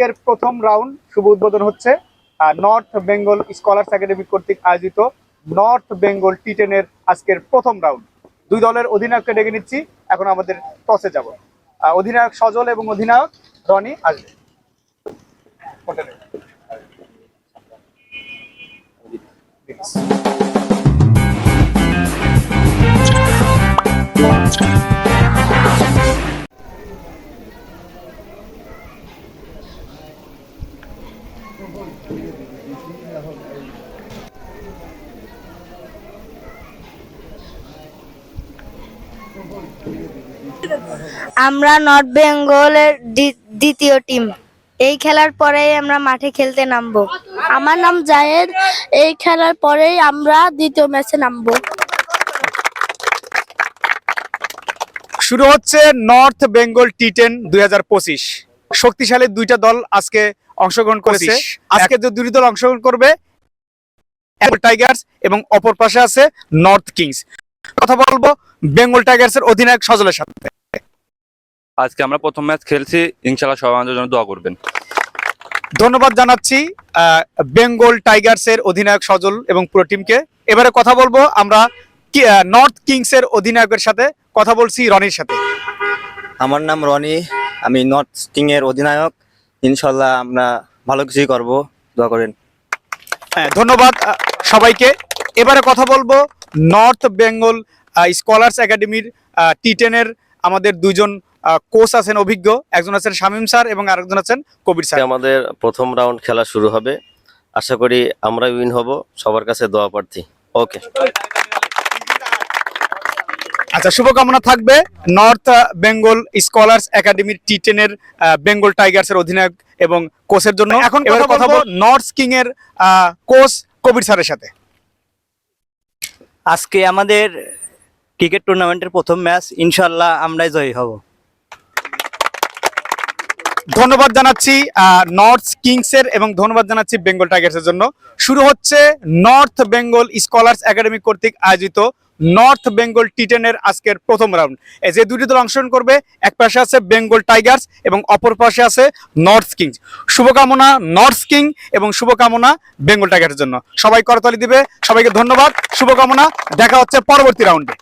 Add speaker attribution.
Speaker 1: আজকের প্রথম রাউন্ড শুভ উদ্বোধন হচ্ছে নর্থ বেঙ্গল স্কলার্স একাডেমি কর্তৃক আয়োজিত নর্থ বেঙ্গল টি টেনের আজকের প্রথম রাউন্ড। দুই দলের অধিনায়ককে ডেকে নিচ্ছি, এখন আমাদের টসে যাব। অধিনায়ক সজল এবং অধিনায়ক রনি আসবে। হোটেলে।
Speaker 2: আমরা নর্থ বেঙ্গলের দ্বি- দ্বিতীয় টিম এই খেলার পরেই আমরা মাঠে খেলতে নামবো।
Speaker 3: আমার নাম জায়েদ। এই খেলার পরেই আমরা দ্বিতীয় ম্যাচে নামবো।
Speaker 1: শুরু হচ্ছে নর্থ বেঙ্গল টি টেন দুই হাজার পঁচিশ। শক্তিশালী দুইটা দল আজকে অংশগ্রহণ করেছে। আজকে যে দুই দল অংশগ্রহণ করবে টাইগার্স এবং অপর পাশে আছে নর্থ কিংস। কথা বলব বেঙ্গল টাইগার্স এর অধিনায়ক সজলের সাথে।
Speaker 4: আজকে আমরা প্রথম ম্যাচ খেলছি। ইনশাল্লাহ সবাই আমাদের জন্য দোয়া করবেন।
Speaker 1: ধন্যবাদ জানাচ্ছি আহ, বেঙ্গল টাইগার্স এর অধিনায়ক সজল এবং পুরো টিমকে। এবারে কথা বলব আমরা কি- আহ, নর্থ কিংস এর অধিনায়কের সাথে। কথা বলছি রনির সাথে।
Speaker 5: আমার নাম রনি আমি নর্থ স্টিং এর অধিনায়ক। ইনশাল্লাহ আমরা ভালো কিছুই করব। দোয়া করেন।
Speaker 1: হ্যাঁ, ধন্যবাদ সবাইকে। এবারে কথা বলব নর্থ বেঙ্গল স্কলার্স একাডেমির টি টেনের আমাদের দুইজন কোচ আছেন অভিজ্ঞ। একজন আছেন শামীম স্যার এবং আরেকজন আছেন কবির স্যার।
Speaker 6: আমাদের প্রথম রাউন্ড খেলা শুরু হবে। আশা করি আমরা উইন হব। সবার কাছে দোয়া প্রার্থী। ওকে
Speaker 1: আচ্ছা শুভকামনা থাকবে নর্থ বেঙ্গল স্কলার্স একাডেমির টি টেনের বেঙ্গল টাইগার্স এর অধিনায়ক এবং কোচের জন্য। এখন কথা বলব নর্থ কিং এর কোচ কবির স্যারের সাথে।
Speaker 7: আজকে আমাদের ক্রিকেট টুর্নামেন্টের প্রথম ম্যাচ ইনশাল্লাহ আমরাই জয়ী হব।
Speaker 1: ধন্যবাদ জানাচ্ছি নর্থ কিংস এর এবং ধন্যবাদ জানাচ্ছি বেঙ্গল টাইগার্স এর জন্য। শুরু হচ্ছে নর্থ বেঙ্গল স্কলার্স একাডেমি কর্তৃক আয়োজিত নর্থ বেঙ্গল টিটেনের আজকের প্রথম রাউন্ড এই যে দুটি দল অংশগ্রহণ করবে, এক পাশে আছে বেঙ্গল টাইগার্স এবং অপর পাশে আছে নর্থ কিংস শুভকামনা নর্থ কিং এবং শুভকামনা বেঙ্গল টাইগার্সের জন্য। সবাই করতালি দিবে, সবাইকে ধন্যবাদ, শুভকামনা, দেখা হচ্ছে পরবর্তী রাউন্ডে